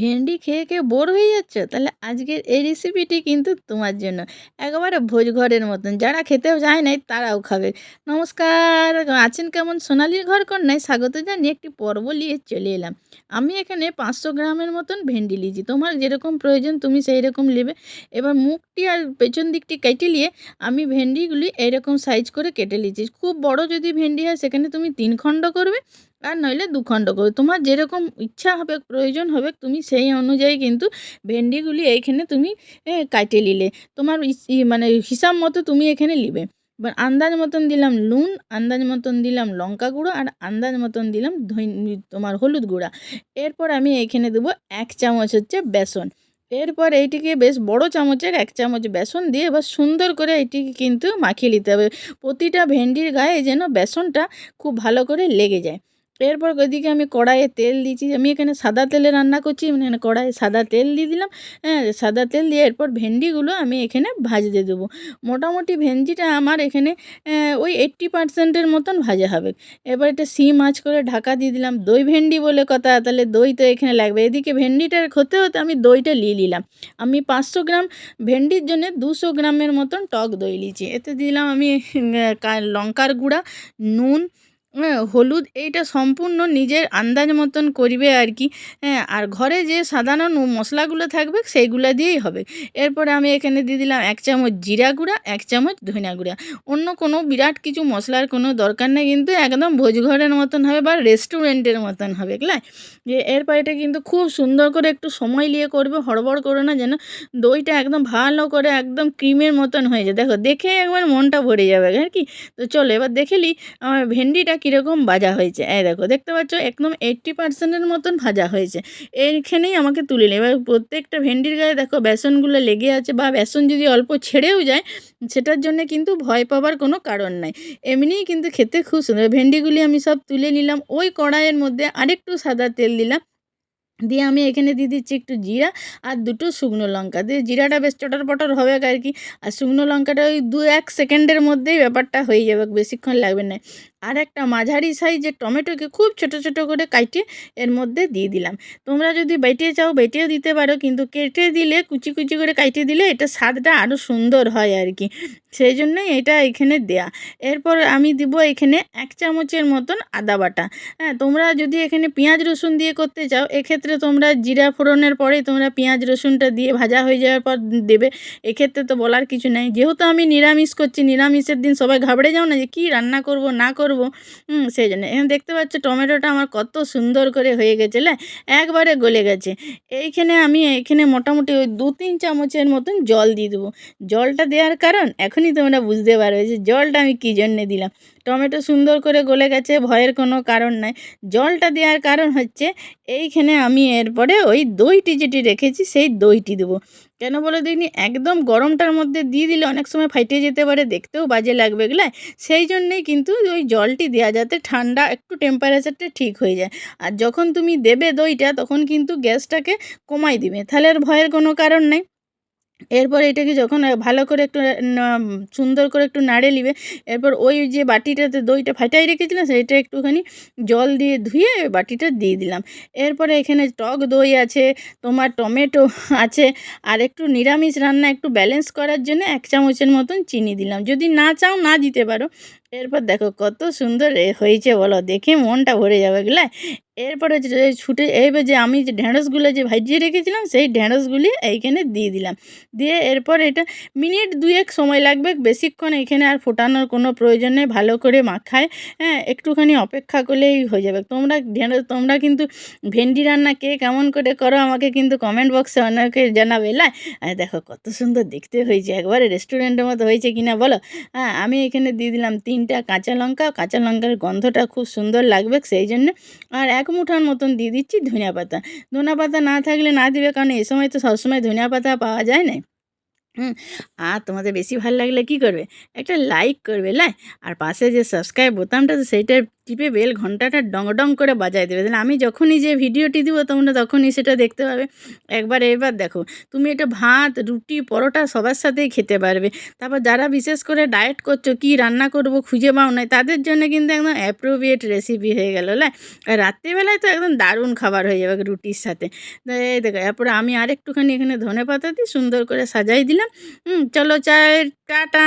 ভেন্ডি খেয়ে খেয়ে বোর হয়ে যাচ্ছ? তাহলে আজকের এই রেসিপিটি কিন্তু তোমার জন্য। একেবারে ভোজ ঘরের মতন। যারা খেতেও যায় নাই, তারাও খাবে। নমস্কার। আছেন কেমন সোনালির ঘর কন্যায় স্বাগত জানিয়ে একটি পর্ব নিয়ে চলে এলাম। আমি এখানে পাঁচশো গ্রামের মতন ভেন্ডি লিয়েছি। তোমার যেরকম প্রয়োজন, তুমি সেই রকম নেবে। এবার মুখটি আর পেছন দিকটি কেটে নিয়ে আমি ভেন্ডিগুলি এইরকম সাইজ করে কেটে নিয়েছি। খুব বড় যদি ভেন্ডি হয়, সেখানে তুমি তিন খণ্ড করবে। আর নইলে দু খণ্ড করবে। তোমার যেরকম ইচ্ছা হবে, প্রয়োজন হবে, তুমি সেই অনুযায়ী কিন্তু ভেন্ডিগুলি এইখানে তুমি কাটে নিলে। তোমার মানে হিসাব মতো তুমি এখানে নিবে। এবার আন্দাজ মতন দিলাম নুন, আন্দাজ মতন দিলাম লঙ্কা গুঁড়ো, আর আন্দাজ মতন দিলাম তোমার হলুদ গুঁড়া। এরপর আমি এখানে দেবো এক চামচ হচ্ছে বেসন। এরপর এইটিকে বেশ বড় চামচের এক চামচ বেসন দিয়ে এবার সুন্দর করে এইটিকে কিন্তু মাখিয়ে নিতে হবে। প্রতিটা ভেন্ডির গায়ে যেন বেসনটা খুব ভালো করে লেগে যায়। এরপর ওইদিকে আমি কড়াইয়ে তেল দিয়েছি। আমি এখানে সাদা তেলে রান্না করছি মানে কড়াইয়ে সাদা তেল দিয়ে দিলাম। হ্যাঁ সাদা তেল দিয়ে এরপর ভেন্ডিগুলো আমি এখানে ভাজতে দেবো। মোটামুটি ভেন্ডিটা আমার এখানে ওই এইট্টি পার্সেন্টের মতন ভাজা হবে। এবার এটা সিম আঁচ করে ঢাকা দিয়ে দিলাম। দই ভেন্ডি বলে কথা, তাহলে দই তো এখানে লাগবে। এদিকে ভেন্ডিটার হতে হতে আমি দইটা নিয়ে নিলাম। আমি পাঁচশো গ্রাম ভেন্ডির জন্য দুশো গ্রামের মতন টক দই নিয়েছি। এতে দিলাম আমি লঙ্কার গুঁড়া, নুন হলুদ এইটা সম্পূর্ণ নিজের আন্দাজ মতন করবে আর কি। হ্যাঁ আর ঘরে যে সাধারণ মশলাগুলো থাকবে সেইগুলো দিয়েই হবে। এরপরে আমি এখানে দিয়ে দিলাম এক চামচ জিরা গুঁড়া, এক চামচ ধনিয়া গুঁড়া। অন্য কোনো বিরাট কিছু মশলার কোনো দরকার নেই, কিন্তু একদম ভোজঘরের মতন হবে বা রেস্টুরেন্টের মতন হবে, বুঝলে? যে এরপর এটা কিন্তু খুব সুন্দর করে একটু সময় নিয়ে করবে, হড়বড় করো না যেন দইটা একদম ভালো করে একদম ক্রিমের মতন হয়ে যায়। দেখো দেখে একবার মনটা ভরে যাবে, আর কি? তো চলো, এবার দেখে আমার ভেন্ডিটা কীরকম ভাজা হয়েছে? এই দেখো, দেখতে পাচ্ছ একদম এইট্টি পার্সেন্টের মতন ভাজা হয়েছে। এইখানেই আমাকে তুলে নেবে এবার প্রত্যেকটা ভেন্ডির গায়ে দেখো বেসনগুলো লেগে আছে বা বেসন যদি অল্প ছেড়েও যায়, সেটার জন্য কিন্তু ভয় পাবার কোনো কারণ নাই। এমনিই কিন্তু খেতে খুব সুন্দর। ভেন্ডিগুলি আমি সব তুলে নিলাম, ওই কড়াইয়ের মধ্যে আরেকটু সাদা তেল দিলাম। দিয়ে আমি এখানে দিয়ে দিচ্ছি একটু জিরা আর দুটো শুকনো লঙ্কা। দিয়ে জিরাটা বেশ চটর পটর হবে আর কি। আর শুকনো লঙ্কাটা ওই দু এক সেকেন্ডের মধ্যেই ব্যাপারটা হয়ে যাবে, বেশিক্ষণ লাগবে না। আর একটা মাঝারি সাইজের টমেটোকে খুব ছোট ছোট করে কাটে এর মধ্যে দিয়ে দিলাম। তোমরা যদি বেটে চাও, বেটেও দিতে পারো, কিন্তু কেটে দিলে, কুচি কুচি করে কাটে দিলে এটা স্বাদটা আরও সুন্দর হয় আর কি। সেই জন্যই এটা এখানে দেয়া। এরপর আমি দিব এখানে এক চামচের মতন আদা বাটা। হ্যাঁ তোমরা যদি এখানে পেঁয়াজ, রসুন দিয়ে করতে চাও, এক্ষেত্রে তোমরা জিরা ফোড়নের পরেই তোমরা পেঁয়াজ, রসুনটা দিয়ে ভাজা হয়ে যাওয়ার পর দেবে। এক্ষেত্রে তো বলার কিছু নেই। যেহেতু আমি নিরামিষ করছি, নিরামিষের দিন সবাই ঘাবড়ে যাও না যে কী রান্না করব, না করব করব। সেই জন্য। এখানে দেখতে পাচ্ছ টমেটোটা আমার কত সুন্দর করে হয়ে গেছে একবারে গলে গেছে। এইখানে আমি এখানে মোটামুটি ওই দু তিন চামচের মতন জল দিয়ে দেবো। জলটা দেওয়ার কারণ এখনই তোমরা বুঝতে পারবে যে জলটা আমি কী জন্যে দিলাম। টমেটো সুন্দর করে গলে গেছে, ভয়ের কোনো কারণ নাই। জলটা দেওয়ার কারণ হচ্ছে এইখানে আমি এরপরে ওই দইটি যেটি রেখেছি সেই দইটি দেবো। কেন বলে দিইনি একদম গরমটার মধ্যে দিয়ে দিলে অনেক সময় ফাইটে যেতে পারে, দেখতেও বাজে লাগবে এগুলো সেই জন্যেই কিন্তু ওই জলটি দেওয়া যাতে ঠান্ডা একটু টেম্পারেচারটা ঠিক হয়ে যায়। আর যখন তুমি দেবে দইটা, তখন কিন্তু গ্যাসটাকে কমাই দিবে। তাহলে আর ভয়ের কোনো কারণ নেই। এরপর এটাকে যখন ভালো করে একটু সুন্দর করে একটু নাড়ে নিবে, এরপর ওই যে বাটিটাতে দইটা ফাটাই রেখেছিলাম, সেটা একটুখানি জল দিয়ে ধুয়ে বাটিটা দিয়ে দিলাম। এরপরে এখানে টক দই আছে, তোমার টমেটো আছে, আর একটু নিরামিষ রান্না একটু ব্যালেন্স করার জন্য এক চামচের মতন চিনি দিলাম। যদি না চাও, না দিতে পারো। এরপর দেখো কত সুন্দর হয়েছে বলো, দেখে মনটা ভরে যাবে এগুলা এরপরে ছুটে, এইবার যে আমি যে ঢেঁড়সগুলো যে ভাজিয়ে রেখেছিলাম, সেই ঢেঁড়সগুলি এইখানে দিয়ে দিলাম। দিয়ে এরপর এটা মিনিট দুয়েক সময় লাগবে, বেশিক্ষণ এখানে আর ফোটানোর কোনো প্রয়োজন নেই, ভালো করে মাখায় হ্যাঁ একটুখানি অপেক্ষা করলেই হয়ে যাবে। তোমরা ঢেঁড়স তোমরা কিন্তু ভেন্ডি রান্না কে কেমন করে করো আমাকে কিন্তু কমেন্ট বক্সে অনেকে জানাবে লা দেখো কত সুন্দর দেখতে হয়েছে, একবারে রেস্টুরেন্টের মতো হয়েছে কিনা বলো? হ্যাঁ আমি এখানে দিয়ে দিলাম তিনটা কাঁচা লঙ্কা, কাঁচা লঙ্কার গন্ধটা খুব সুন্দর লাগবে সেই জন্য। আর এক মুঠার মতন দিয়ে দিচ্ছি ধনিয়া পাতা। ধনিয়া পাতা না থাকলে না দিবে, কারণ এই সময় তো সবসময় ধনিয়া পাতা পাওয়া যায় না। হুম, আর তোমাদের বেশি ভালো লাগলে কি করবে? একটা লাইক করবে, লাই? আর পাশে যে সাবস্ক্রাইব বোতামটা তো সেইটার টিপে বেল ঘন্টাটা ডং ডং করে বাজায় দেবে। তাহলে আমি যখনই যে ভিডিওটি দিব, তোমরা তখনই সেটা দেখতে পাবে। একবার এবার দেখো, তুমি এটা ভাত, রুটি, পরোটা সবার সাথেই খেতে পারবে। তারপর যারা বিশেষ করে ডায়েট করছ, কি রান্না করব খুঁজে পাও না তাদের জন্য কিন্তু একদম অ্যাপ্রোপ্রিয়েট রেসিপি হয়ে গেল না আর রাত্রিবেলায় তো একদম দারুণ খাবার হয়ে যাবে রুটির সাথে। এই দেখো, এরপরে আমি আরেকটুখানি এখানে ধনে পাতা দিই সুন্দর করে সাজাই দিলাম। চলো চাই টাটা।